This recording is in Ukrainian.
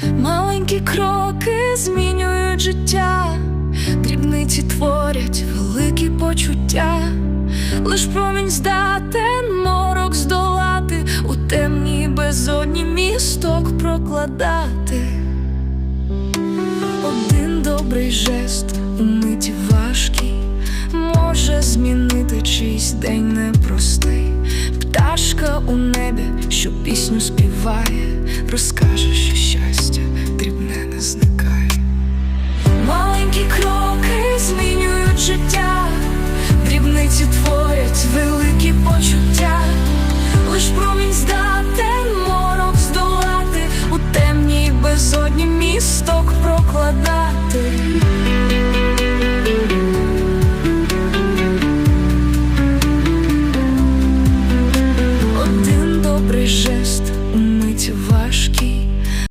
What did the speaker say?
Маленькі кроки змінюють життя, дрібниці творять великі почуття, лиш промінь здатен морок здолати, у темній безодні місток прокладати. Один добрий жест у миті важкій може змінити чийсь день непростий. Пташка у небі, що пісню співає, розкаже, що місток прокладати. Один добрий жест.